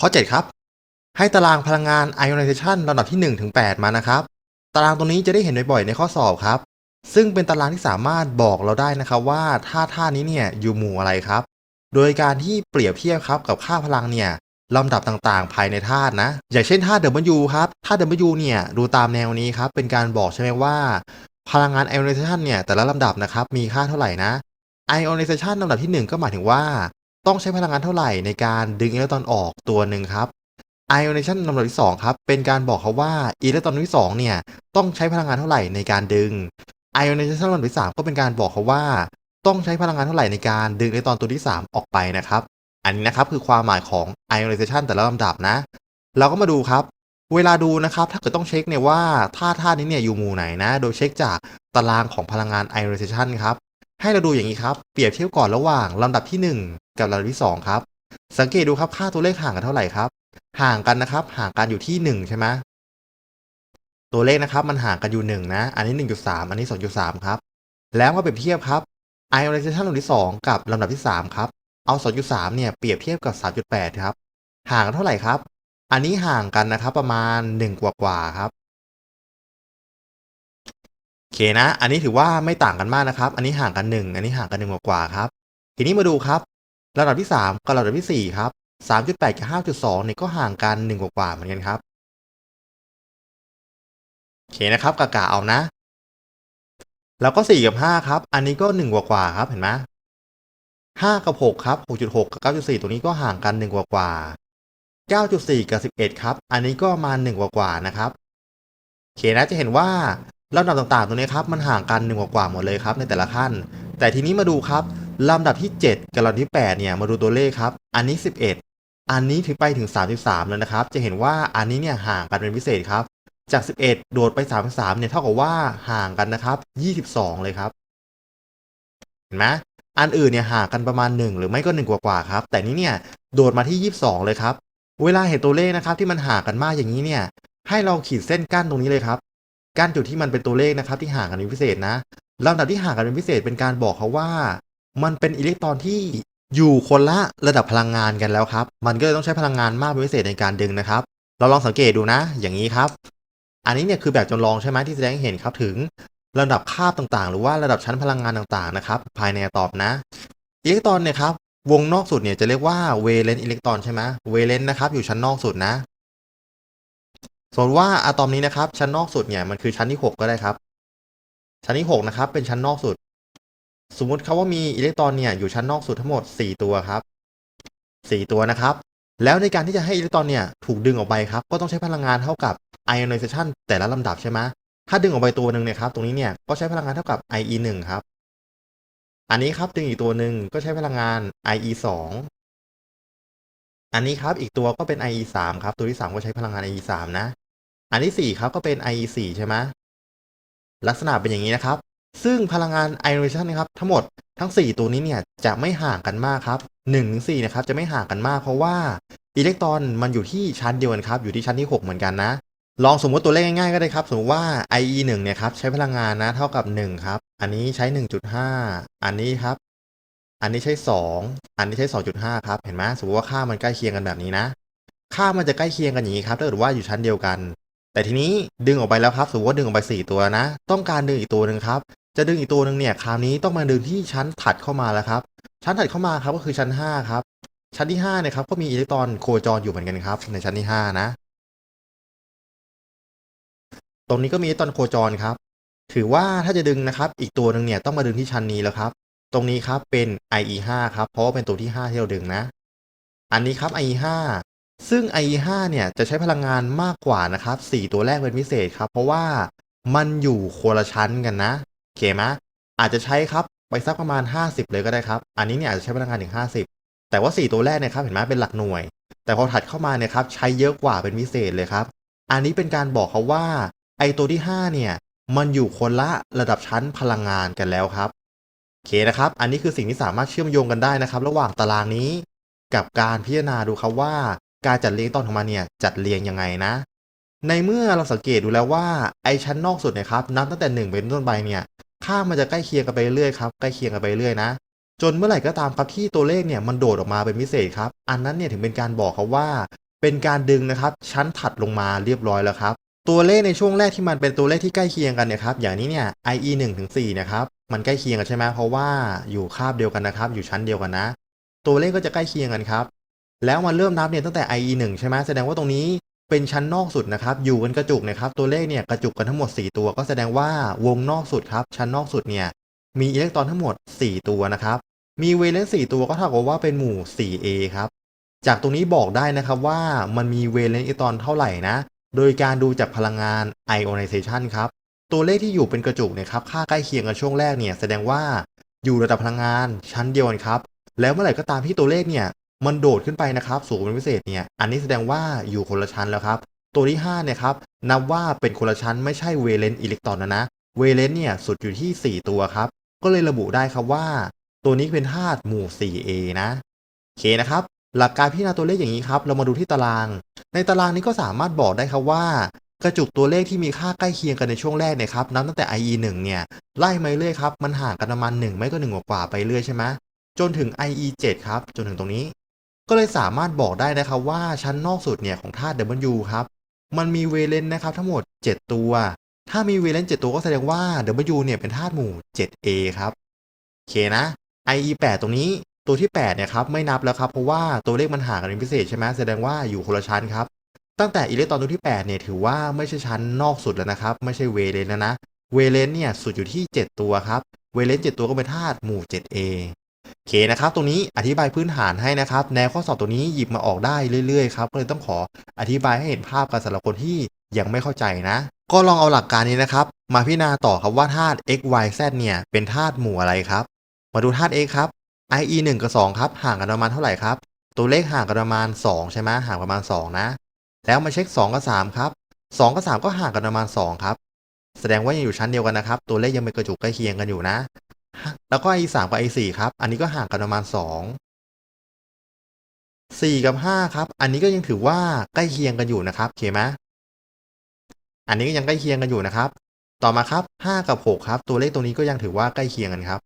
ข้อ 7 ครับ ให้ตารางพลังงาน ionization ลำดับที่ 1 ถึง 8 มานะครับ ตารางตรงนี้จะได้เห็นบ่อยๆในข้อสอบครับ ซึ่งเป็นตารางที่สามารถบอกเราได้นะครับว่าธาตุธาตุนี้เนี่ยอยู่หมู่อะไรครับ โดยการที่เปรียบเทียบครับกับค่าพลังเนี่ยลำดับต่างๆ ภายในธาตุนะ อย่างเช่นธาตุ W ครับธาตุ W เนี่ยดูตามแนวนี้ครับเป็นการบอกใช่ไหมว่า พลังงาน ionization เนี่ยแต่ละลำดับนะครับมีค่าเท่าไหร่นะ ionization ลำดับที่ 1 ก็หมายถึงว่า ต้องใช้พลังงานเท่าไหร่ในการดึงอิเล็กตรอนออกตัวหนึ่งครับ ionization ลำดับที่2ครับเป็นการบอกเขาว่าอิเล็กตรอนที่2เนี่ยต้องใช้พลังงานเท่าไหร่ในการดึง ionization ลำดับที่3ก็เป็นการบอกเขาว่า ต้องใช้พลังงานเท่าไหร่ในการดึงอิเล็กตรอนตัวที่ 3 ออกไปนะครับ อันนี้นะครับคือความหมายของ ionization แต่ละลำดับนะ เราก็มาดูครับ เวลาดูนะครับถ้าเกิดต้องเช็คเนี่ยว่าธาตุธาตุนี้เนี่ยอยู่หมู่ไหนนะ โดยเช็คจากตารางของพลังงาน ionization ครับ ให้เราดูอย่างนี้ครับ เปรียบเทียบก่อนระหว่างลำดับที่ 1 กับลำดับที่ 2 ครับ สังเกตดูครับค่าตัวเลขห่างกันเท่าไหร่ครับ ห่างกันนะครับ ห่างกันอยู่ที่ 1 ใช่ไหมตัวเลขนะครับมันห่างกันอยู่ 1 นะ อันนี้ 1.3 อันนี้ 2.3 ครับ แล้วมาเปรียบเทียบครับ ionization ลำดับที่ 2 กับลำดับที่ 3 ครับ เอา 2.3 เนี่ยเปรียบเทียบกับ 3.8 ครับ ห่างกันเท่าไหร่ครับ อันนี้ห่างกันนะครับประมาณ 1 กว่ากว่าครับ โอเคนะ อันนี้ถือว่าไม่ต่างกันมากนะครับ อันนี้ห่างกัน 1 อันนี้ห่างกัน1กว่ากว่าครับ ทีนี้มาดูครับระดับที่ 3 กับระดับที่ 4 ครับ 3.8 กับ 5.2เนี่ยก็ห่างกัน 1 กว่ากว่าเหมือนกันครับโอเคนะครับกะกะเอานะ แล้วก็ 4 กับ 5 ครับ อันนี้ก็ 1 กว่ากว่าครับเห็นไหม5กับ6ครับ6.6กับ9.4ตัวนี้ก็ห่างกัน1กว่ากว่าๆ9.4กับ11ครับ อันนี้ก็มา1กว่ากว่านะครับโอเคนะจะเห็นว่า ลำดับต่างๆ ตัวนี้ครับมันห่างกัน1กว่ากว่าหมดเลยครับในแต่ละขั้น แต่ทีนี้มาดูครับลำดับที่ 7 กับลำดับที่ 8 เนี่ยมาดูตัวเลขครับ อันนี้ 11 อันนี้ถึงไปถึง 33 แล้วนะครับ จะเห็นว่าอันนี้เนี่ยห่างกันเป็นพิเศษครับ จาก 11 โดดไป 33 เนี่ยเท่ากับว่าห่างกันนะครับ 22 เลยครับเห็นไหมอันอื่นเนี่ยห่างกันประมาณ 1 หรือไม่ก็ 1 กว่าๆครับ แต่นี้เนี่ยโดดมาที่ 22 เลยครับ เวลาเห็นตัวเลขนะครับที่มันห่างกันมากอย่างนี้เนี่ยให้เราขีดเส้นกั้นตรงนี้เลยครับ กั้นจุดที่มันเป็นตัวเลขนะครับ ที่ห่างกันเป็นพิเศษนะลำดับที่ห่างกันเป็นพิเศษเป็นการบอกเขาว่า มันเป็นอิเล็กตรอนที่อยู่คนละระดับพลังงานกันแล้วครับ มันก็เลยต้องใช้พลังงานมากเป็นพิเศษในการดึงนะครับ เราลองสังเกตดูนะ อย่างนี้ครับ อันนี้เนี่ยคือแบบจำลองใช่ไหมที่แสดงให้เห็นครับถึงระดับคาบต่างๆ หรือว่าระดับชั้นพลังงานต่างๆนะครับ ภายในอะตอมนะอิเล็กตรอนเนี่ยครับวงนอกสุดเนี่ยจะเรียกว่าเวเลนอิเล็กตรอนใช่ไหมเวเลนนะครับอยู่ชั้นนอกสุดนะ ส่วนว่าอะตอมนี้นะครับ ชั้นนอกสุดเนี่ยมันคือชั้นที่ 6 ก็ได้ครับ ชั้นที่6นะครับเป็นชั้นนอกสุด สมมุติครับว่ามีอิเล็กตรอนเนี่ยอยู่ชั้นนอกสุดทั้งหมด 4 ตัวครับ 4 ตัวนะครับ แล้วในการที่จะให้อิเล็กตรอนเนี่ยถูกดึงออกไปครับ ก็ต้องใช้พลังงานเท่ากับ ionization แต่ละลำดับใช่ไหมถ้าดึงออกไปตัวหนึ่งเนี่ยครับ ตรงนี้เนี่ยก็ใช้พลังงานเท่ากับ ie 1ครับ อันนี้ครับดึงอีกตัวหนึ่งก็ใช้พลังงาน ie 2อันนี้ครับอีกตัวก็เป็น ie 3ครับ ตัวที่ 3 ก็ใช้พลังงาน ie 3นะ อันที่ 4 ครับก็เป็น ie 4 ใช่ไหมลักษณะเป็นอย่างนี้นะครับ ซึ่งพลังงาน ionization นะครับ ทั้งหมดทั้ง 4 ตัวนี้เนี่ยจะไม่ห่างกันมากครับ1ถึง4นะครับจะไม่ห่างกันมากเพราะว่าอิเล็กตรอนมันอยู่ที่ชั้นเดียวกันครับอยู่ที่ชั้นที่ 6 เหมือนกันนะ ลองสมมติตัวเลขง่ายๆก็ได้ครับ สมมติว่า ie 1 เนี่ยครับใช้พลังงานนะเท่ากับ 1 ครับ อันนี้ใช้ 1.5 อันนี้ครับ อันนี้ใช้ 2 อันนี้ใช้ 2.5 ครับเห็นไหมสมมติว่าค่ามันใกล้เคียงกันแบบนี้นะ ค่ามันจะใกล้เคียงกันอย่างนี้ครับถ้าเกิดว่าอยู่ชั้นเดียวกัน แต่ทีนี้ดึงออกไปแล้วครับสมมติว่าดึงออกไป 4 ตัวนะ ต้องการดึงอีกตัวหนึ่งครับ จะดึงอีกตัวหนึ่งเนี่ยคราวนี้ต้องมาดึงที่ชั้นถัดเข้ามาแล้วครับ ชั้นถัดเข้ามาครับก็คือชั้น 5 ครับ ชั้นที่5เนี่ยครับก็มีอิเล็กตรอนโคจรอยู่เหมือนกันครับ ในชั้นที่ 5 นะ ตรงนี้ก็มีอิเล็กตรอนโคจรครับ ถือว่าถ้าจะดึงนะครับ อีกตัวหนึ่งเนี่ยต้องมาดึงที่ชั้นนี้แล้วครับ ตรงนี้ครับเป็น IE 5 ครับเพราะว่าเป็นตัวที่ 5 ที่เราดึงนะ อันนี้ครับ IE 5 ซึ่ง IE 5 เนี่ยจะใช้พลังงานมากกว่านะครับ 4 ตัวแรกเป็นพิเศษครับ เพราะว่ามันอยู่คนละชั้นกันนะโอเคไหมอาจจะใช้ครับไปสักประมาณ 50 เลยก็ได้ครับ อันนี้เนี่ยอาจจะใช้พลังงานถึง 50 แต่ว่า 4 ตัวแรกเนี่ยครับเห็นไหมเป็นหลักหน่วย แต่พอถัดเข้ามาเนี่ยครับใช้เยอะกว่าเป็นพิเศษเลยครับ อันนี้เป็นการบอกเขาว่าไอตัวที่ 5 เนี่ยมันอยู่คนละระดับชั้นพลังงานกันแล้วครับโอเคนะครับ อันนี้คือสิ่งที่สามารถเชื่อมโยงกันได้นะครับ ระหว่างตารางนี้ กับการพิจารณาดูครับว่า การจัดเรียงตอนของมันเนี่ยจัดเรียงยังไงนะ ในเมื่อเราสังเกตดูแล้วว่าไอชั้นนอกสุดนี่ยครับนับตั้งแต่หนึ่งเป็นต้นไปเนี่ยค่ามันจะใกล้เคียงกันไปเรื่อยครับใกล้เคียงกันไปเรื่อยนะ จนเมื่อไหร่ก็ตามครับที่ตัวเลขเนี่ยมันโดดออกมาเป็นพิเศษครับอันนั้นเนี่ยถึงเป็นการบอกเขาว่า เป็นการดึงนะครับชั้นถัดลงมาเรียบร้อยแล้วครับตัวเลขในช่วงแรกที่มันเป็นตัวเลขที่ใกล้เคียงกันเนี่ยครับอย่างนี้เนี่ย IE 1ถึง4นะครับมันใกล้เคียงกันใช่ไหมเพราะว่าอยู่คาบเดียวกันนะครับ อยู่ชั้นเดียวกันนะ ตัวเลขก็จะใกล้เคียงกันครับ แล้วมันเริ่มนับเนี่ยตั้งแต่ IE 1ใช่ไหมแสดงว่าตรงนี้เป็นชั้นนอกสุดนะครับ อยู่กันกระจุกนะครับ ตัวเลขเนี่ยกระจุกกันทั้งหมด 4 ตัว ก็แสดงว่าวงนอกสุดครับ ชั้นนอกสุดเนี่ยมีอิเล็กตรอนทั้งหมด 4 ตัวนะครับ มีเวเลนซ์4ตัวก็เท่ากับว่าเป็นหมู่ 4A ครับ จากตรงนี้บอกได้นะครับว่ามันมีเวเลนซ์อิเล็กตรอนเท่าไหร่นะ โดยการดูจากพลังงาน ionization ครับ ตัวเลขที่อยู่เป็นกระจุกเนี่ยครับ ค่าใกล้เคียงกันช่วงแรกเนี่ยแสดงว่าอยู่ระดับพลังงานชั้นเดียวกันครับ แล้วเมื่อไหร่ก็ตามที่ตัวเลขเนี่ย มันโดดขึ้นไปนะครับสูงเป็นพิเศษเนี่ยอันนี้แสดงว่าอยู่คนละชั้นแล้วครับ ตัวที่5เนี่ยครับนับว่าเป็นคนละชั้นไม่ใช่เวเลนซ์อิเล็กตรอนนะนะเวเลนซ์เนี่ยสุดอยู่ที่ 4 ตัวครับ ก็เลยระบุได้ครับว่า ตัวนี้เป็นธาตุหมู่ 4A นะโอเคนะครับหลักการพิจารณาตัวเลขอย่างนี้ครับ เรามาดูที่ตาราง ในตารางนี้ก็สามารถบอกได้ครับว่า กระจุกตัวเลขที่มีค่าใกล้เคียงกันในช่วงแรกเนี่ยครับนับตั้งแต่ IE 1เนี่ยไล่มาเรื่อยครับมันห่างกันประมาณ1ไม่ก็1กว่าไปเรื่อยใช่ไหมจนถึง IE 7ครับจนถึงตรงนี้ ก็เลยสามารถบอกได้นะครับว่าชั้นนอกสุดเนี่ยของธาตุ W ครับ มันมีเวเลนต์นะครับทั้งหมด 7 ตัว ถ้ามีเวเลนต์7ตัวก็แสดงว่า W เนี่ยเป็นธาตุหมู่ 7A ครับโอเคนะ IE 8ตรงนี้ตัวที่8เนี่ยครับไม่นับแล้วครับ เพราะว่าตัวเลขมันห่างกันเป็นพิเศษใช่ไหมแสดงว่าอยู่คนละชั้นครับ ตั้งแต่อิเล็กตรอนตัวที่8เนี่ยถือว่าไม่ใช่ชั้นนอกสุดแล้วนะครับ ไม่ใช่เวเลนต์แล้วนะ เวเลนต์เนี่ยสุดอยู่ที่ 7 ตัวครับ เวเลนต์7ตัวก็เป็นธาตุหมู่ 7A โอเคนะครับตรงนี้อธิบายพื้นฐานให้นะครับ แนวข้อสอบตัวนี้หยิบมาออกได้เรื่อยๆครับก็เลยต้องขออธิบายให้เห็นภาพกันสำหรับคนที่ยังไม่เข้าใจนะ ก็ลองเอาหลักการนี้นะครับ มาพิจารณาต่อครับว่าธาตุ x y z เนี่ยเป็นธาตุหมู่อะไรครับ มาดูธาตุ x ครับ i e 1กับ2ครับห่างกันประมาณเท่าไหร่ครับตัวเลขห่างกันประมาณ 2 ใช่ไหมห่างประมาณ 2 นะ แล้วมาเช็ค 2 กับ 3 ครับ 2 กับ 3 ก็ห่างกันประมาณ 2 ครับ แสดงว่ายังอยู่ชั้นเดียวกันนะครับ ตัวเลขยังเป็นกระจุกใกล้เคียงกันอยู่นะ แล้วก็ i 3กับ i 4ครับ อันนี้ก็ห่างกันประมาณ2 4กับ5ครับ อันนี้ก็ยังถือว่าใกล้เคียงกันอยู่นะครับโอเคไหมอันนี้ก็ยังใกล้เคียงกันอยู่นะครับ ต่อมาครับ5กับ6ครับ ตัวเลขตรงนี้ก็ยังถือว่าใกล้เคียงกันครับ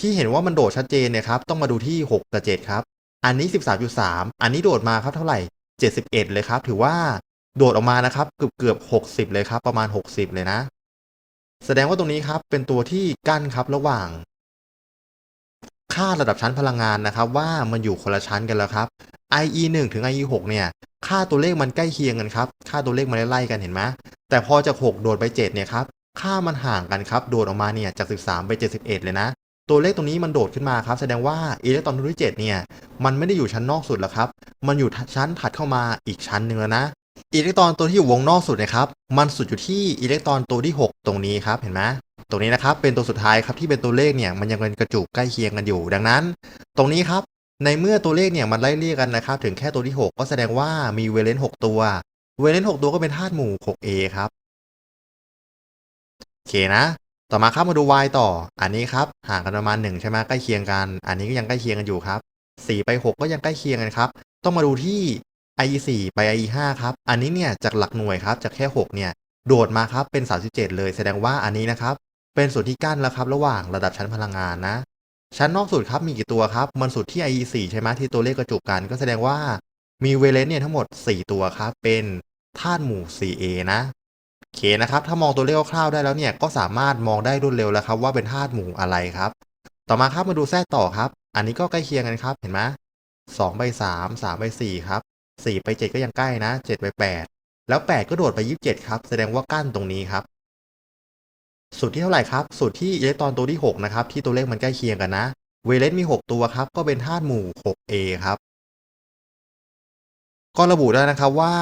ที่เห็นว่ามันโดดชัดเจนเนี่ยครับ ต้องมาดูที่6กับ7ครับ อันนี้13.3อันนี้โดดมาครับเท่าไหร่71เอ็ดเลยครับ ถือว่าโดดออกมานะครับ เกือบเกือบ60เลยครับ ประมาณ60เลยนะ แสดงว่าตรงนี้ครับเป็นตัวที่กั้นครับระหว่าง ค่าระดับชั้นพลังงานนะครับ ว่ามันอยู่คนละชั้นกันแล้วครับ IE 1ถึง IE 6เนี่ย ค่าตัวเลขมันใกล้เคียงกันครับ ค่าตัวเลขมันไล่กันเห็นไหมแต่พอจาก 6 โดดไป 7 เนี่ยครับ ค่ามันห่างกันครับ โดดออกมาเนี่ยจาก 13 ไป 71 เลยนะ ตัวเลขตรงนี้มันโดดขึ้นมาครับ แสดงว่าอิเล็กตรอนตัวที่7เนี่ย มันไม่ได้อยู่ชั้นนอกสุดแล้วครับ มันอยู่ชั้นถัดเข้ามาอีกชั้นหนึ่งแล้วนะ อิเล็กตรอนตัวที่อยู่วงนอกสุดนะครับ มันสุดอยู่ที่อิเล็กตรอนตัวที่ 6 ตรงนี้ครับ เห็นไหมตรงนี้นะครับ เป็นตัวสุดท้ายครับที่เป็นตัวเลขเนี่ย มันยังเป็นกระจุกใกล้เคียงกันอยู่ ดังนั้น ตรงนี้ครับ ในเมื่อตัวเลขเนี่ยมันไล่เรียกกันนะครับ ถึงแค่ตัวที่ 6 ก็แสดงว่ามีเวเลนต์6ตัว เวเลนต์6ตัวก็เป็นธาตุหมู่ 6A ครับ โอเคนะ ต่อมาครับมาดู y ต่อ อันนี้ครับ ห่างกันประมาณ1ใช่ไหมใกล้เคียงกัน อันนี้ก็ยังใกล้เคียงกันอยู่ครับ4ไป 6 ก็ยังใกล้เคียงกันครับ ต้องมาดูที่ IE 4 ไป IE 5 ครับ อันนี้เนี่ยจากหลักหน่วยครับจากแค่ 6 เนี่ย โดดมาครับเป็น 37 เลย แสดงว่าอันนี้นะครับ เป็นส่วนที่กั้นแล้วครับ ระหว่างระดับชั้นพลังงานนะ ชั้นนอกสุดครับมีกี่ตัวครับ มันสุดที่ IE 4 ใช่ไหมที่ตัวเลขกระจุกกันก็แสดงว่ามีเวเลนเนี่ยทั้งหมด 4 ตัวครับ เป็นธาตุหมู่ 4A นะโอเคนะครับ ถ้ามองตัวเลขคร่าวๆได้แล้วเนี่ยก็สามารถมองได้รวดเร็วแล้วครับ ว่าเป็นธาตุหมู่อะไรครับ ต่อมาครับมาดูแทรกต่อครับ อันนี้ก็ใกล้เคียงกันครับเห็นไหมสองไปสามสามไปสี่ครับ สี่ไปเจ็ดก็ยังใกล้นะเจ็ดไปแปดแล้วแปดก็โดดไปยี่สิบเจ็ดครับ แสดงว่ากั้นตรงนี้ครับสุดที่เท่าไหร่ครับสุดที่อิเล็กตรอนตัวที่ 6 นะครับ ที่ตัวเลขมันใกล้เคียงกันนะ เวเลนมี 6 ตัวครับ ก็เป็นธาตุหมู่ 6A ครับ ก็ระบุได้นะครับว่า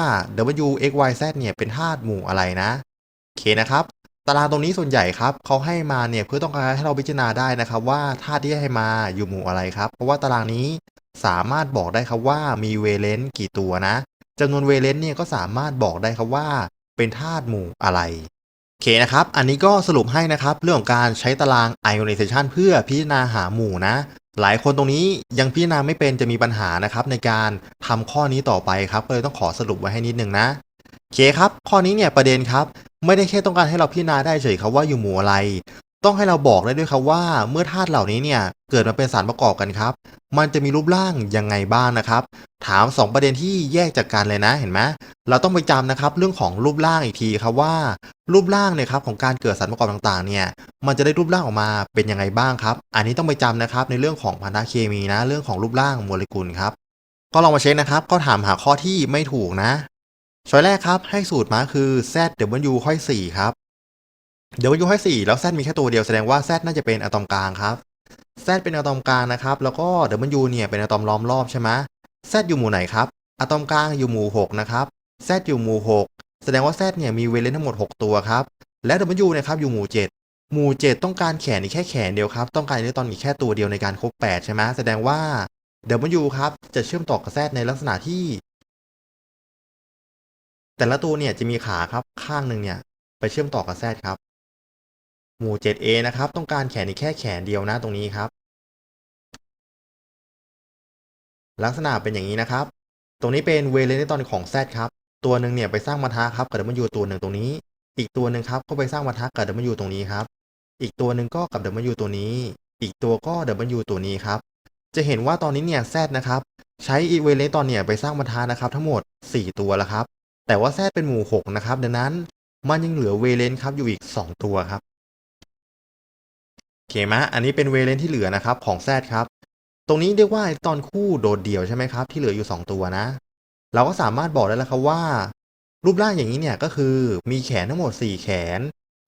W X Y Z เนี่ย เป็นธาตุหมู่อะไรนะ โอเคนะครับ ตารางตรงนี้ส่วนใหญ่ครับเขาให้มาเนี่ยเพื่อต้องการให้เราพิจารณาได้นะครับ ว่าธาตุที่ให้มาอยู่หมู่อะไรครับ เพราะว่าตารางนี้ สามารถบอกได้ครับว่ามีเวเลนต์กี่ตัวนะจำนวนเวเลนต์เนี่ยก็สามารถบอกได้ครับว่าเป็นธาตุหมู่อะไรโอเคนะครับ อันนี้ก็สรุปให้นะครับ เรื่องของการใช้ตาราง ionization เพื่อพิจารณาหาหมู่นะ หลายคนตรงนี้ยังพิจารณาไม่เป็นจะมีปัญหานะครับ ในการทำข้อนี้ต่อไปครับก็เลยต้องขอสรุปไว้ให้นิดนึงนะโอเคครับ ข้อนี้เนี่ยประเด็นครับ ไม่ได้แค่ต้องการให้เราพิจารณาได้เฉยครับว่าอยู่หมู่อะไร ต้องให้เราบอกได้ด้วยครับว่าเมื่อธาตุเหล่านี้เนี่ยเกิดมาเป็นสารประกอบกันครับ มันจะมีรูปร่างยังไงบ้างนะครับ ถาม 2 ประเด็นที่แยกจากกันเลยนะเห็นไหมเราต้องไปจำนะครับเรื่องของรูปร่างอีกทีครับว่า รูปร่างเนี่ยครับของการเกิดสารประกอบต่างๆเนี่ยมันจะได้รูปร่างออกมาเป็นยังไงบ้างครับ อันนี้ต้องไปจำนะครับในเรื่องของพันธะเคมีนะ เรื่องของรูปร่างโมเลกุลครับก็ลองมาเช็คนะครับ ก็ถามหาข้อที่ไม่ถูกนะช้อยแรกครับให้สูตรมาคือ z w ค่อย4ครับ w ค่อย4แล้ว z มีแค่ตัวเดียวแสดงว่า z น่าจะเป็นอะตอมกลางครับ z เป็นอะตอมกลางนะครับ แล้วก็ w เนี่ยเป็นอะตอมล้อมรอบใช่ไหม z อยู่หมู่ไหนครับอะตอมกลางอยู่หมู่6นะครับ z อยู่หมู่6แสดงว่า z เนี่ยมีเวเลนทั้งหมด 6 ตัวครับ และ w เนี่ยครับอยู่หมู่ 7 หมู่ 7 ต้องการแขนอีกแค่แขนเดียวครับ ต้องการอิเล็กตรอนอีกแค่ตัวเดียวในการครบ 8 ใช่ไหมแสดงว่า w ครับจะเชื่อมต่อกับ z ในลักษณะที่ แต่ละตัวเนี่ยจะมีขาครับข้างหนึ่งเนี่ยไปเชื่อมต่อกับ z ครับ หมู่ 7a นะครับ ต้องการแขนอีกแค่แขนเดียวนะตรงนี้ครับ ลักษณะเป็นอย่างนี้นะครับ ตรงนี้เป็นเวเลนตอนของ Z ครับ ตัวหนึ่งเนี่ยไปสร้างมาทะครับกับ W ตัวหนึ่งตรงนี้ อีกตัวหนึ่งครับก็ไปสร้างมาทะกับ W ตรงนี้ครับ อีกตัวหนึ่งก็กับ W ตัวนี้ อีกตัวก็ W ตัวนี้ครับ จะเห็นว่าตอนนี้เนี่ย Z นะครับ ใช้อีเวเลนตอนเนี่ยไปสร้างมาทะนะครับ ทั้งหมด 4 ตัวแล้วครับ แต่ว่า Z เป็นหมู่ 6 นะครับ ดังนั้นมันยังเหลือเวเลนครับอยู่อีก 2 ตัวครับ เคไหมอันนี้เป็นเวเลนที่เหลือนะครับ ของ Z ครับ ตรงนี้เรียกว่าตอนคู่โดดเดี่ยวใช่ไหมครับ ที่เหลืออยู่ 2 ตัวนะ เราก็สามารถบอกได้แล้วครับว่า รูปร่างอย่างนี้เนี่ยก็คือมีแขนทั้งหมด 4 แขน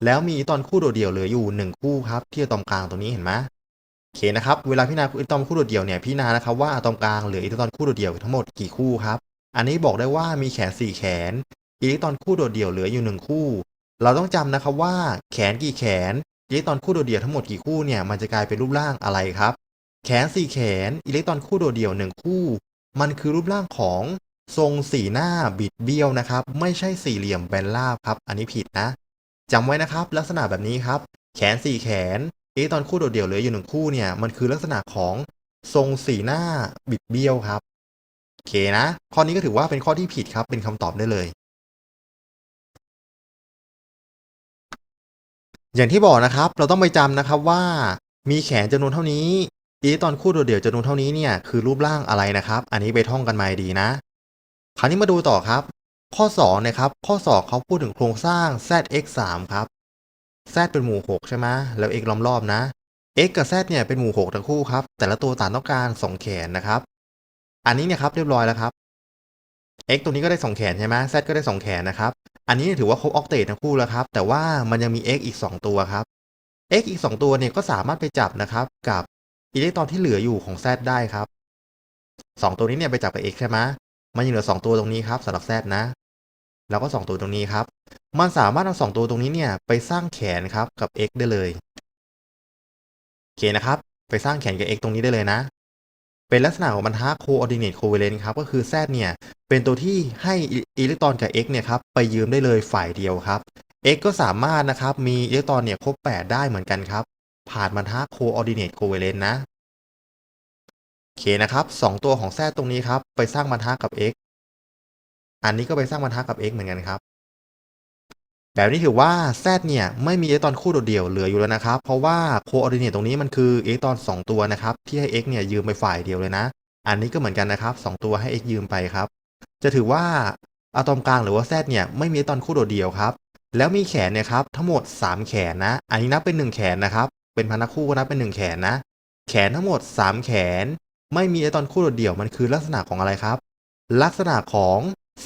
แล้วมีตอนคู่โดดเดี่ยวเหลืออยู่ 1 คู่ครับ ที่อะตอมกลางตรงนี้เห็นไหมโอเคนะครับ เวลาพิจารณาอะตอมคู่โดดเดี่ยวเนี่ยพิจารณานะครับว่าอะตอมกลางเหลืออิเล็กตรอนคู่โดดเดี่ยวทั้งหมดกี่คู่ครับ อันนี้บอกได้ว่ามีแขน 4 แขนอิเล็กตรอนคู่โดดเดี่ยวเหลืออยู่ 1 คู่ เราต้องจำนะครับว่าแขนกี่แขน อิเล็กตรอนคู่โดดเดี่ยวทั้งหมดกี่คู่เนี่ยมันจะกลายเป็นรูปร่างอะไรครับ แขนสี่แขนอิเล็กตรอนคู่โดดเดี่ยวหนึ่งคู่ มันคือรูปร่างของทรงสี่หน้าบิดเบี้ยวนะครับ ไม่ใช่สี่เหลี่ยมแบนราบครับ อันนี้ผิดนะจำไว้นะครับ ลักษณะแบบนี้ครับ แขนสี่แขนอิเล็กตรอนคู่โดดเดี่ยวเหลืออยู่หนึ่งคู่เนี่ยมันคือลักษณะของทรงสี่หน้าบิดเบี้ยวครับโอเคนะ ข้อนี้ก็ถือว่าเป็นข้อที่ผิดครับเป็นคำตอบได้เลย อย่างที่บอกนะครับ เราต้องไปจำนะครับว่ามีแขนจำนวนเท่านี้อิเล็กตอนคู่โดดเดี่ยวจำนวนเท่านี้เนี่ยคือรูปร่างอะไรนะครับ อันนี้ไปท่องกันมาดีนะ คราวนี้มาดูต่อครับ ข้อ2นะครับข้อ2เขาพูดถึงโครงสร้าง zx3 ครับ z เป็นหมู่ 6 ใช่ไหมแล้ว x ล้อมรอบนะ x กับ z เนี่ยเป็นหมู่ 6 ทั้งคู่ครับ แต่ละตัวต่างต้องการ 2 แขนนะครับ อันนี้เนี่ยครับเรียบร้อยแล้วครับ x ตัวนี้ก็ได้ 2 แขนใช่ไหม z ก็ได้ 2 แขนนะครับ อันนี้ถือว่าครบออกเตททั้งคู่แล้วครับ แต่ว่ามันยังมี x อีก 2 ตัวครับ x อีก 2 ตัวเนี่ยก็สามารถไปจับนะครับกับอิเล็กตรอนที่เหลืออยู่ของ z ได้ครับ 2 ตัวนี้เนี่ยไปจับกับ x ใช่ไหมมันยังเหลือ 2 ตัวตรงนี้ครับสำหรับ z นะ แล้วก็ 2 ตัวตรงนี้ครับ มันสามารถเอา2ตัวตรงนี้เนี่ยไปสร้างแขนครับกับ x ได้เลยโอเคนะครับ ไปสร้างแขนกับ x ตรงนี้ได้เลยนะ เป็นลักษณะของบรรทัด coordinate covalent ครับ ก็คือ z เนี่ยเป็นตัวที่ให้อิเล็กตรอนกับ x เนี่ยครับไปยืมได้เลยฝ่ายเดียวครับ x ก็สามารถนะครับมีอิเล็กตรอนเนี่ยครบ 8 ได้เหมือนกันครับ ผ่านบรรทัด coordinate covalent นะโอเคนะครับ 2 ตัวของ z ตรงนี้ครับไปสร้างบรรทัดกับ x อันนี้ก็ไปสร้างบรรทัดกับ x เหมือนกันครับ แบบนี้ถือว่า z เนี่ยไม่มีอิเล็กตรอนคู่โดดเดี่ยวเหลืออยู่แล้วนะครับ เพราะว่า coordinate ตรงนี้มันคืออิเล็กตรอน 2 ตัวนะครับ ที่ให้ x เนี่ยยืมไปฝ่ายเดียวเลยนะ อันนี้ก็เหมือนกันนะครับ 2 ตัวให้ x ยืมไปครับ จะถือว่าอะตอมกลางหรือว่า z เนี่ยไม่มีอิเล็กตรอนคู่โดดเดี่ยวครับ แล้วมีแขนเนี่ยครับทั้งหมด 3 แขนนะ อันนี้นับเป็น 1 แขนนะครับ เป็นพันธคู่ก็นับเป็น 1 แขนนะ แขนทั้งหมด 3 แขน ไม่มีอิเล็กตรอนคู่โดดเดี่ยวมันคือลักษณะของอะไรครับ ลักษณะของ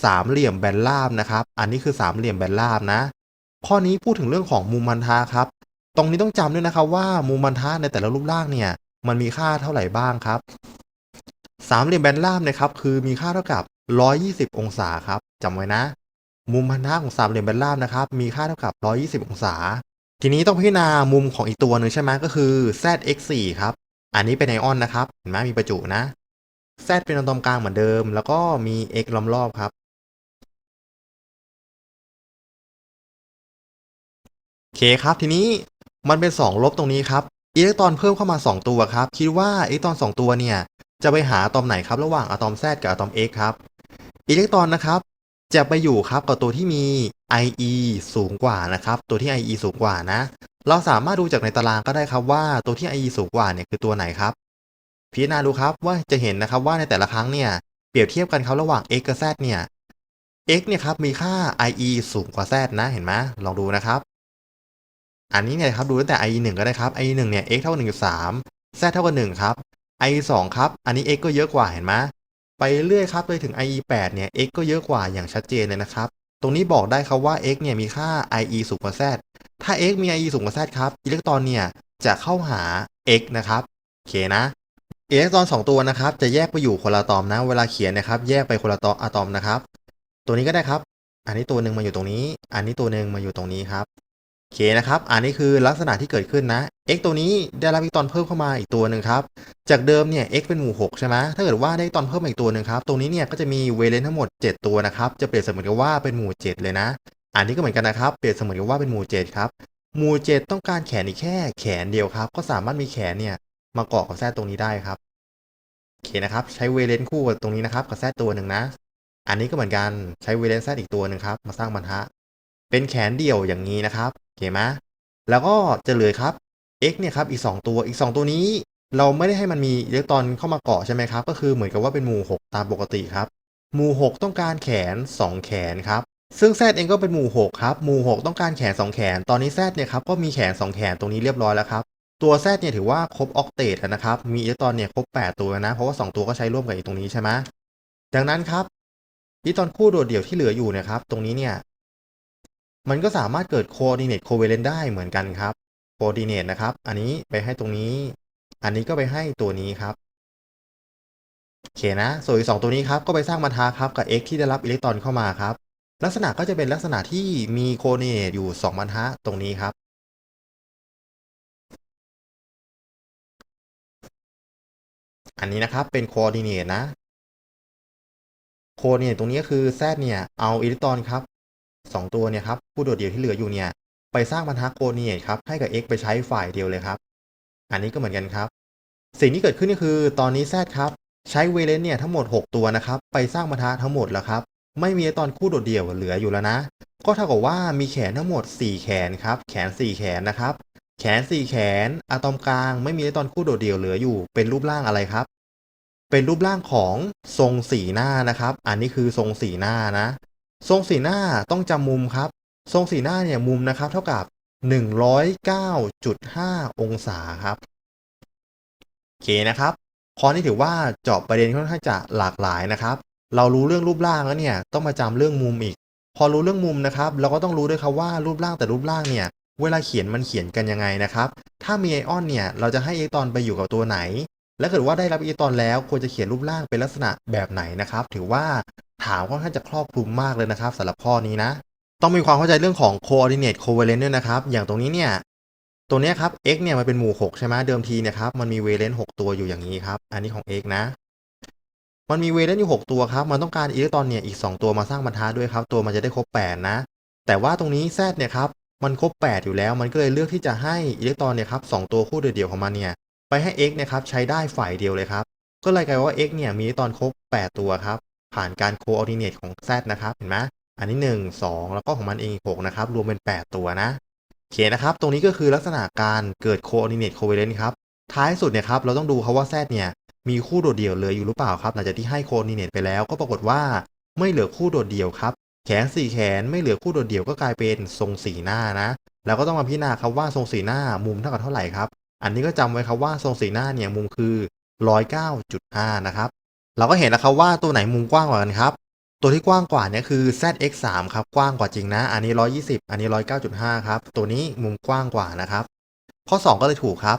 สามเหลี่ยมแบนราบนะครับ อันนี้คือสามเหลี่ยมแบนราบนะ ข้อนี้พูดถึงเรื่องของมุมพันธะครับ ตรงนี้ต้องจำด้วยนะครับว่ามุมพันธะในแต่ละรูปร่างเนี่ย มันมีค่าเท่าไหร่บ้างครับ สามเหลี่ยมแบนราบนะครับคือมีค่าเท่ากับ 120 องศาครับจำไว้นะ มุมพันธะของสามเหลี่ยมแบนราบนะครับ มีค่าเท่ากับ 120 องศา ทีนี้ต้องพิจารณามุมของอีกตัวหนึ่งใช่ไหมก็คือ zx4 ครับ อันนี้เป็นไอออนนะครับเห็นไหมมีประจุนะ z เป็นอะตอมกลางเหมือนเดิม แล้วก็มี x ล้อมรอบครับ คครับทีนี้มันเป็น 2 ลบตรงนี้ครับอิเล็กตรอนเพิ่มเข้ามา 2 ตัวครับ คิดว่าอิเล็กตรอน 2 ตัวเนี่ย จะไปหาอะตอมไหนครับ ระหว่างอะตอม Z กับอะตอม X ครับอิเล็กตรอนนะครับ จะไปอยู่ครับกับตัวที่มี IE สูงกว่านะครับ ตัวที่ IE สูงกว่านะ เราสามารถดูจากในตารางก็ได้ครับว่าตัวที่ IE สูงกว่าเนี่ยคือตัวไหนครับ พิจารณาดูครับว่าจะเห็นนะครับว่าในแต่ละครั้งเนี่ยเปรียบเทียบกันครับระหว่าง x กับ z เนี่ย x เนี่ยครับมีค่า IE สูงกว่า z นะเห็นไหมลองดูนะครับ อันนี้เนี่ยครับดูตั้งแต่ i 1ก็ได้ครับ i 1เนี่ย x เท่ากับ1.3 z เท่ากับ1ครับ i 2ครับ อันนี้ x ก็เยอะกว่าเห็นไหมไปเรื่อยครับไปถึง i 8เนี่ย x ก็เยอะกว่าอย่างชัดเจนเลยนะครับ ตรงนี้บอกได้ครับว่า x เนี่ยมีค่า IE สูงกว่า z ถ้า x มี IE สูงกว่า z ครับ อิเล็กตรอนเนี่ยจะเข้าหา x นะครับโอเคนะอิเล็กตรอน2ตัวนะครับจะแยกไปอยู่คนละอะตอมนะ เวลาเขียนนะครับ แยกไปคนละตอะตอมนะครับ ตัวนี้ก็ได้ครับ อันนี้ตัวหนึ่งมาอยู่ตรงนี้ อันนี้ตัวหนึ่งมาอยู่ตรงนี้ครับ เคนะครับ อันนี้คือลักษณะที่เกิดขึ้นนะ x ตัวนี้ได้รับอิเล็กตรอนเพิ่มเข้ามาอีกตัวหนึ่งครับ จากเดิมเนี่ย x เป็นหมู่ 6 ใช่ไหมถ้าเกิดว่าได้อิเล็กตรอนเพิ่มมาอีกตัวหนึ่งครับ ตรงนี้เนี่ยก็จะมีเวเลนทั้งหมด 7 ตัวนะครับ จะเปรียบเสมือนกับว่าเป็นหมู่ 7 เลยนะ อันนี้ก็เหมือนกันนะครับ เปรียบเสมือนกับว่าเป็นหมู่ 7 ครับ หมู่ 7 ต้องการแขนอีกแค่แขนเดียวครับ ก็สามารถมีแขนเนี่ยมาเกาะกับแท้ตรงนี้ได้ครับ โอเคนะครับ ใช้เวเลนคู่กับตรงนี้นะครับกับแซดตัวหนึ่งนะ อันนี้ก็เหมือนกัน ใช้เวเลนแซดอีกตัวหนึ่งครับ มาสร้างบรรทัดเป็นแขนเดี่ยวอย่างนี้นะครับ อเคไหมแล้วก็จะเหลือครับ x เนี่ยครับอีก 2 ตัวอีก 2 ตัวนี้ เราไม่ได้ให้มันมีอิเล็กตรอนเข้ามาเกาะใช่ไหมครับ ก็คือเหมือนกับว่าเป็นหมู่ 6 ตามปกติครับ หมู่ 6 ต้องการแขน 2 แขนครับ ซึ่งแซดเองก็เป็นหมู่ 6 ครับ หมู่ 6 ต้องการแขน 2 แขน ตอนนี้แซดเนี่ยครับก็มีแขน 2 แขนตรงนี้เรียบร้อยแล้วครับ ตัวแซดเนี่ยถือว่าครบออกเตตนะครับ มีอิเล็กตรอนเนี่ยครบ 8 ตัวนะ เพราะว่า 2 ตัวก็ใช้ร่วมกับอีกตรงนี้ใช่ไหมดังนั้นครับอิเล็กตรอนคู่โดดเดี่ยวที่เหลืออยู่เนะครับ ตรงนี้เนี่ย มันก็สามารถเกิด coordinate covalent ได้เหมือนกันครับ coordinate นะครับ อันนี้ไปให้ตรงนี้ อันนี้ก็ไปให้ตัวนี้ครับโอเคนะ ส่วนอีกสองตัวนี้ครับ ก็ไปสร้างบรรทัดครับกับ x ที่ได้รับอิเล็กตรอนเข้ามาครับ ลักษณะก็จะเป็นลักษณะที่มี coordinate อยู่2บรรทัดตรงนี้ครับ อันนี้นะครับเป็น coordinate นะ coordinate ตรงนี้ก็คือ z เนี่ย เอาอิเล็กตรอนครับสองตัวเนี่ยครับ ผู้โดดเดี่ยวที่เหลืออยู่เนี่ย ไปสร้างบรรทัด coordinate ครับให้กับ x ไปใช้ฝ่ายเดียวเลยครับ อันนี้ก็เหมือนกันครับ สิ่งที่เกิดขึ้นก็คือตอนนี้ z ครับ ใช้เวเลนเนี่ยทั้งหมด 6 ตัวนะครับ ไปสร้างบรรทัดทั้งหมดแล้วครับ ไม่มีอิเล็กตอนคู่โดดเดี่ยวเหลืออยู่แล้วนะ ก็เท่ากับว่ามีแขนทั้งหมด 4 แขนครับ แขน 4 แขนนะครับ แขน 4 แขนอะตอมกลาง ไม่มีอิเล็กตอนคู่โดดเดี่ยวเหลืออยู่ เป็นรูปร่างอะไรครับ เป็นรูปร่างของทรงสีหน้านะครับ อันนี้คือทรงสีหน้านะทรงสีหน้าต้องจำมุมครับ ทรงสีหน้าเนี่ยมุมนะครับเท่ากับ 109.5 องศาครับโอเคนะครับข้อนี้ถือว่าเจาะประเด็นค่อนข้างจะหลากหลายนะครับ เรารู้เรื่องรูปร่างแล้วเนี่ยต้องมาจำเรื่องมุมอีก พอรู้เรื่องมุมนะครับ เราก็ต้องรู้ด้วยครับว่ารูปร่างแต่รูปร่างเนี่ยเวลาเขียนมันเขียนกันยังไงนะครับ ถ้ามีไอออนเนี่ยเราจะให้ไอตอนไปอยู่กับตัวไหน และเกิดว่าได้รับไอตอนแล้วควรจะเขียนรูปร่างเป็นลักษณะแบบไหนนะครับ ถือว่าถามค่อนข้างจะครอบคลุมมากเลยนะครับสำหรับข้อนี้นะ ต้องมีความเข้าใจเรื่องของ coordinate covalent ด้วยนะครับ อย่างตรงนี้เนี่ย ตัวนี้ครับ x เนี่ยมันเป็นหมู่ 6 ใช่ไหมเดิมทีเนี่ยครับ มันมีเวเลน6ตัวอยู่อย่างนี้ครับ อันนี้ของ x นะ มันมีเวเลนอยู่ 6 ตัวครับ มันต้องการอิเล็กตรอนเนี่ยอีก 2 ตัวมาสร้างบรรทัดด้วยครับ ตัวมันจะได้ครบ 8 นะ แต่ว่าตรงนี้ z เนี่ยครับ มันครบ 8 อยู่แล้ว มันก็เลยเลือกที่จะให้อิเล็กตรอนเนี่ยครับ2ตัวคู่เดียวๆของมันเนี่ย ไปให้ x เนี่ยครับใช้ได้ฝ่ายเดียวเลยครับ ก็เลยกลายว่า x เนี่ยมีอิเล็กตรอนครบ 8 ตัวครับ ผ่านการ coordinate ของ z นะครับ เห็นไหม อันนี้ 1 2 แล้วก็ของมันเอง6นะครับ รวมเป็น 8 ตัวนะโอเคนะครับ ตรงนี้ก็คือลักษณะการเกิด coordinate covalent ครับ ท้ายสุดเนี่ยครับ เราต้องดูครับว่า z เนี่ย มีคู่โดดเดี่ยวเหลืออยู่หรือเปล่าครับ หลังจากที่ให้ coordinate ไปแล้วก็ปรากฏว่าไม่เหลือคู่โดดเดี่ยวครับ แขนสี่แขนไม่เหลือคู่โดดเดี่ยวก็กลายเป็นทรงสีหน้านะ แล้วก็ต้องมาพิจารณาครับว่าทรงสีหน้ามุมเท่ากับเท่าไหร่ครับ อันนี้ก็จำไว้ครับว่าทรงสีหน้าเนี่ยมุมคือ109.5นะครับ เราก็เห็นแล้วครับว่าตัวไหนมุมกว้างกว่ากันครับ ตัวที่กว้างกว่าเนี่ยคือ ZX3 ครับกว้างกว่าจริงนะ อันนี้ 120 อันนี้ 109.5 ครับ ตัวนี้มุมกว้างกว่านะครับ ข้อ 2 ก็เลยถูกครับ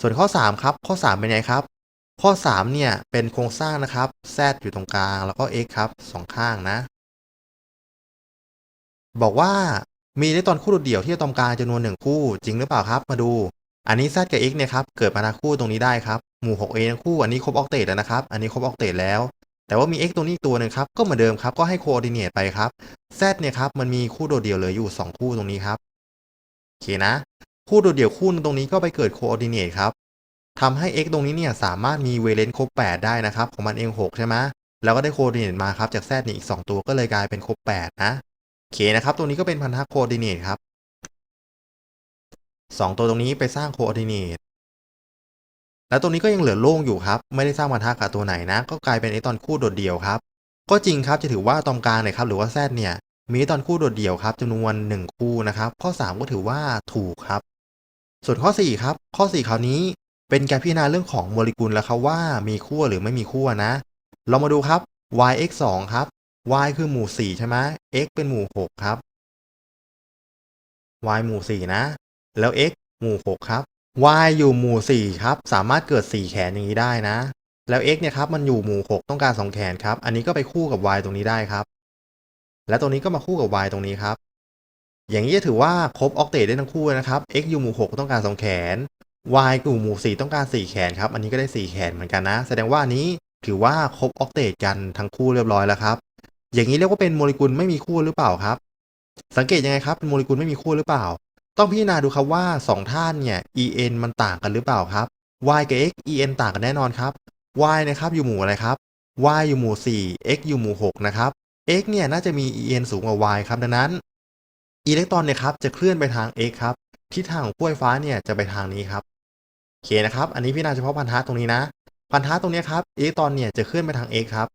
ส่วนข้อ 3 ครับ ข้อ 3 เป็นไงครับ ข้อ 3 เนี่ย เป็นโครงสร้างนะครับ Z อยู่ตรงกลาง แล้วก็ X ครับสองข้างนะ บอกว่ามีอิเล็กตอนคู่โดดเดี่ยวที่อะตอมกลางจำนวนหนึ่งคู่จริงหรือเปล่าครับ มาดู อันนี้ Z กับ X เนี่ยครับ เกิดมานาคู่ตรงนี้ได้ครับ หมู่ 6A ทั้งคู่ อันนี้ครบออกเตตแล้วนะครับ อันนี้ครบออกเตตแล้ว แต่ว่ามี x ตัวนี้อีกตัวหนึ่งครับ ก็เหมือนเดิมครับ ก็ให้ coordinate ไปครับ z เนี่ยครับ มันมีคู่โดดเดี่ยวเหลืออยู่ 2 คู่ตรงนี้ครับ โอเคนะ คู่โดดเดี่ยวคู่นึงตรงนี้ก็ไปเกิด coordinate ครับทำให้ x ตรงนี้เนี่ยสามารถมีเวเลนครบ 8 ได้นะครับ ของมันเอง 6 ใช่ไหมแล้วก็ได้ coordinate มาครับ จาก z เนี่ยอีก 2 ตัวก็เลยกลายเป็นครบ 8 นะ โอเคนะครับตัวนี้ก็เป็นพันธะ coordinate ครับ2ตัวตรงนี้ไปสร้าง coordinate แล้วตรงนี้ก็ยังเหลือโล่งอยู่ครับ ไม่ได้สร้างบรรทัดกับตัวไหนนะ ก็กลายเป็นไอตอนคู่โดดเดี่ยวครับ ก็จริงครับจะถือว่าตรงกลางเนี่ยครับหรือว่าแซดเนี่ย มีตอนคู่โดดเดี่ยวครับจำนวน 1 คู่นะครับ ข้อ 3 ก็ถือว่าถูกครับ ส่วนข้อ 4 ครับ ข้อ 4 คราวนี้เป็นการพิจารณาเรื่องของโมเลกุลแล้วครับว่ามีขั้วหรือไม่มีขั้วนะ เรามาดูครับ y x 2ครับ y คือหมู่ 4 ใช่ไหม x เป็นหมู่ 6 ครับ y หมู่ 4 นะ แล้ว x หมู่ 6 ครับ y อยู่หมู่ 4 ครับ สามารถเกิด 4 แขนอย่างนี้ได้นะ แล้ว x เนี่ยครับมันอยู่หมู่ 6 ต้องการ 2 แขนครับ อันนี้ก็ไปคู่กับ y ตรงนี้ได้ครับ และตรงนี้ก็มาคู่กับ y ตรงนี้ครับ อย่างนี้จะถือว่าครบออกเตทได้ทั้งคู่นะครับ x อยู่หมู่ 6 ต้องการ 2 แขน y อยู่หมู่ 4 ต้องการ 4 แขนครับ อันนี้ก็ได้ 4 แขนเหมือนกันนะ แสดงว่าอันนี้ถือว่าครบออกเตทกันทั้งคู่เรียบร้อยแล้วครับ อย่างนี้เรียกว่าเป็นโมเลกุลไม่มีคู่หรือเปล่าครับ สังเกตยังไงครับเป็นโมเลกุลไม่มีคู่หรือเปล่า ต้องพิจารณาดูครับว่า 2 ท่านเนี่ย en มันต่างกันหรือเปล่าครับ y กับ x en ต่างกันแน่นอนครับ y นะครับอยู่หมู่อะไรครับ y อยู่หมู่ 4 x อยู่หมู่ 6 นะครับ x เนี่ยน่าจะมี en สูงกว่า y ครับดังนั้นอิเล็กตรอนเนี่ยครับจะเคลื่อนไปทาง x ครับทิศทางของขั้วไฟฟ้าเนี่ยจะไปทางนี้ครับโอเคนะครับ อันนี้พิจารณาเฉพาะพันธะตรงนี้นะ พันธะตรงนี้ครับอิเล็กตรอนเนี่ยจะเคลื่อนไปทาง x ครับ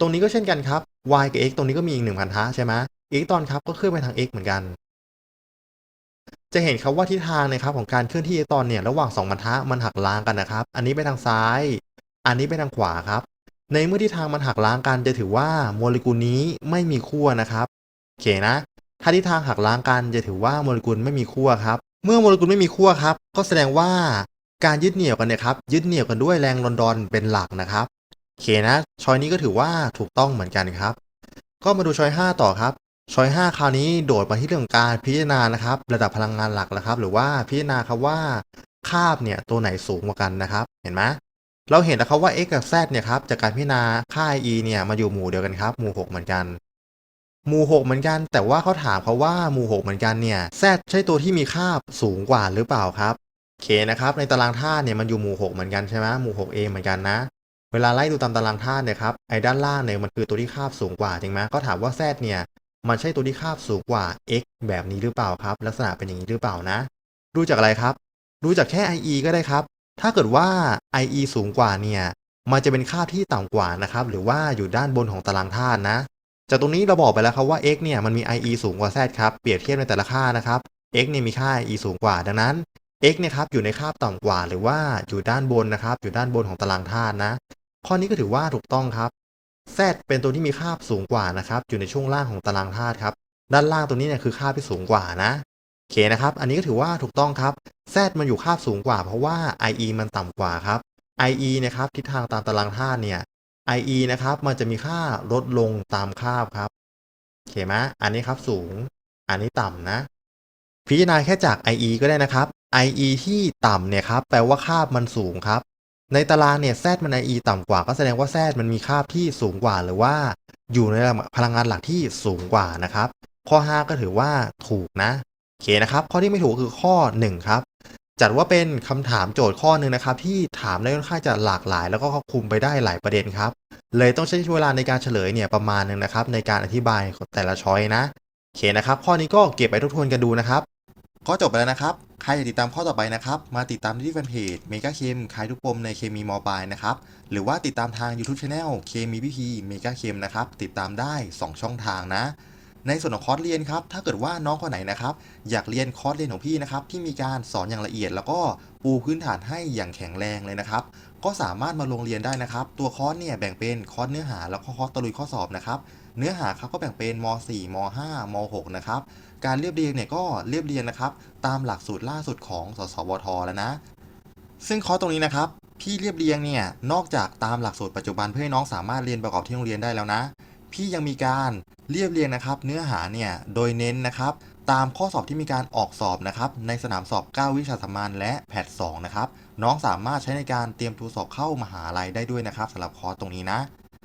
ตรงนี้ก็เช่นกันครับ y กับ x ตรงนี้ก็มีอีกหนึ่งพันธะใช่ไหมอิเล็กตรอนครับก็เคลื่อนไปทาง x เหมือนกัน จะเห็นครับว่าทิศทางนะครับของการเคลื่อนที่อิเล็กตรอนเนี่ยระหว่าง2พันธะมันหักล้างกันนะครับ อันนี้ไปทางซ้าย อันนี้ไปทางขวาครับ ในเมื่อทิศทางมันหักล้างกันจะถือว่าโมเลกุลนี้ไม่มีขั้วนะครับโอเคนะ ถ้าทิศทางหักล้างกันจะถือว่าโมเลกุลไม่มีขั้วครับ เมื่อโมเลกุลไม่มีขั้วครับ ก็แสดงว่าการยึดเหนี่ยวกันเนี่ยครับยึดเหนี่ยวกันด้วยแรงลอนดอนเป็นหลักนะครับโอเคนะชอยนี้ก็ถือว่าถูกต้องเหมือนกันครับ ก็มาดูชอย 5 ต่อครับ ช้อย5คราวนี้โดดมาที่เรื่องการพิจารณานะครับ ระดับพลังงานหลักแล้วครับ หรือว่าพิจารณาครับว่าคาบเนี่ยตัวไหนสูงกว่ากันนะครับ เห็นไหมเราเห็นนะครับว่า x กับ z เนี่ยครับจากการพิจารณาค่า e เนี่ยมาอยู่หมู่เดียวกันครับ หมู่ 6 เหมือนกัน หมู่ 6 เหมือนกัน แต่ว่าเขาถามเขาว่าหมู่ 6 เหมือนกันเนี่ย z ใช่ตัวที่มีค่าสูงกว่าหรือเปล่าครับโอเคนะครับ ในตารางธาตุเนี่ยมันอยู่หมู่ 6 เหมือนกันใช่ไหมหมู่ 6a เหมือนกันนะเวลาไล่ดูตามตารางธาตุเนี่ยครับไอ้ด้านล่างเนี่ยมันคือตัวที่คาบสูงกว่าจริงไหมก็ถามว่า z เนี่ย มันใช่ตัวที่คาบสูงกว่า x แบบนี้หรือเปล่าครับ ลักษณะเป็นอย่างนี้หรือเปล่านะ ดูจากอะไรครับ ดูจากแค่ ie ก็ได้ครับ ถ้าเกิดว่า ie สูงกว่าเนี่ย มันจะเป็นค่าที่ต่ำกว่านะครับ หรือว่าอยู่ด้านบนของตารางธาตุนะ จากตรงนี้เราบอกไปแล้วครับว่า x เนี่ยมันมี ie สูงกว่า z ครับ เปรียบเทียบในแต่ละค่านะครับ x เนี่ยมีค่า ie สูงกว่า ดังนั้น x เนี่ยครับอยู่ในค่าต่ำกว่า หรือว่าอยู่ด้านบนนะครับ อยู่ด้านบนของตารางธาตุนะ ข้อนี้ก็ถือว่าถูกต้องครับ z เป็นตัวที่มีค่าสูงกว่านะครับ อยู่ในช่วงล่างของตารางธาตุครับ ด้านล่างตัวนี้เนี่ยคือค่าที่สูงกว่านะโอเคนะครับ อันนี้ก็ถือว่าถูกต้องครับ z มันอยู่ค่าสูงกว่า เพราะว่า ie มันต่ำกว่าครับ ie นะครับทิศทางตามตารางธาตุเนี่ย ie นะครับมันจะมีค่าลดลงตามคาบครับโอเคไหมอันนี้ครับสูง อันนี้ต่ำนะ พิจารณาแค่จาก ie ก็ได้นะครับ ie ที่ต่ำเนี่ยครับแปลว่าคาบมันสูงครับ ในตารางเนี่ย z มัน ie ต่ำกว่า ก็แสดงว่า z มันมีค่าที่สูงกว่าหรือว่า อยู่ในพลังงานหลักที่สูงกว่านะครับ ข้อ 5 ก็ถือว่าถูกนะโอเคนะครับ ข้อที่ไม่ถูกคือข้อ 1 ครับ จัดว่าเป็นคำถามโจทย์ข้อหนึ่งนะครับ ที่ถามได้ค่อนข้างจะหลากหลาย แล้วก็ครอบคลุมไปได้หลายประเด็นครับ เลยต้องใช้เวลาในการเฉลยเนี่ยประมาณหนึ่งนะครับ ในการอธิบายแต่ละช้อยนะโอเคนะครับ ข้อนี้ก็เก็บไปทบทวนกันดูนะครับ ก็จบไปแล้วนะครับ ใครอยากติดตามข้อต่อไปนะครับ มาติดตามที่แฟนเพจเมกาเคมคลายทุกปมในเคมีมอปลายนะครับ หรือว่าติดตามทาง YouTube Channel เคมีพีพีเมกาเคมนะครับ ติดตามได้ 2 ช่องทางนะ ในส่วนของคอร์สเรียนครับ ถ้าเกิดว่าน้องคนไหนนะครับ อยากเรียนคอร์สเรียนของพี่นะครับ ที่มีการสอนอย่างละเอียด แล้วก็ปูพื้นฐานให้อย่างแข็งแรงเลยนะครับ ก็สามารถมาลงเรียนได้นะครับ ตัวคอร์สเนี่ยแบ่งเป็นคอร์สเนื้อหาแล้วก็คอร์สตะลุยข้อสอบนะครับ เนื้อหาครับก็แบ่งเป็นม .4 ม .5 ม .6 นะครับ การเรียบเรียงเนี่ยก็เรียบเรียงนะครับ ตามหลักสูตรล่าสุดของสสวทแล้วนะ ซึ่งคอร์สตรงนี้นะครับพี่เรียบเรียงเนี่ยนอกจากตามหลักสูตรปัจจุบันเพื่อให้น้องสามารถเรียนประกอบที่โรงเรียนได้แล้วนะ พี่ยังมีการเรียบเรียงนะครับ เนื้อหาเนี่ยโดยเน้นนะครับ ตามข้อสอบที่มีการออกสอบนะครับ ในสนามสอบ 9 วิชาสามัญและแพท2นะครับ น้องสามารถใช้ในการเตรียมตัวสอบเข้ามหาลัยได้ด้วยนะครับสำหรับคอร์สตรงนี้นะ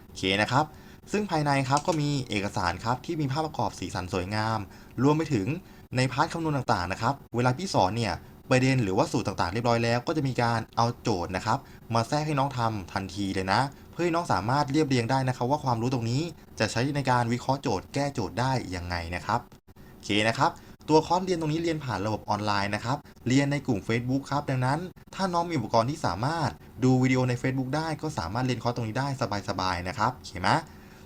โอเคนะครับ ซึ่งภายในครับก็มีเอกสารครับที่มีภาพประกอบสีสันสวยงาม รวมไปถึงในพาร์ทคำนวณต่างๆนะครับ เวลาพี่สอนเนี่ยประเด็นหรือว่าสูตรต่างๆเรียบร้อยแล้ว ก็จะมีการเอาโจทย์นะครับ มาแทรกให้น้องทำทันทีเลยนะ เพื่อให้น้องสามารถเรียบเรียงได้นะครับ ว่าความรู้ตรงนี้จะใช้ในการวิเคราะห์โจทย์แก้โจทย์ได้ยังไงนะครับโอเคนะครับตัวคอร์สเรียนตรงนี้เรียนผ่านระบบออนไลน์นะครับ เรียนในกลุ่ม Facebook ครับ ดังนั้น ถ้าน้องมีอุปกรณ์ที่สามารถดูวิดีโอใน Facebook ได้ก็สามารถเรียนคอร์สตรงนี้ได้สบายๆนะครับเห็นไหม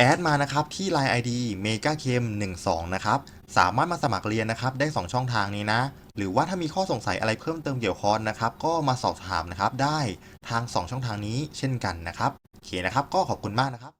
แอดมานะครับที่ Line ID m e g a k e m 1 2นะครับสามารถมาสมัครเรียนนะครับได้ 2 ช่องทางนี้นะ หรือว่าถ้ามีข้อสงสัยอะไรเพิ่มเติมเกี่ยวคอร์สนะครับก็มาสอบถามนะครับได้ทาง 2 ช่องทางนี้เช่นกันนะครับโอเคนะครับก็ขอบคุณมากนะครับ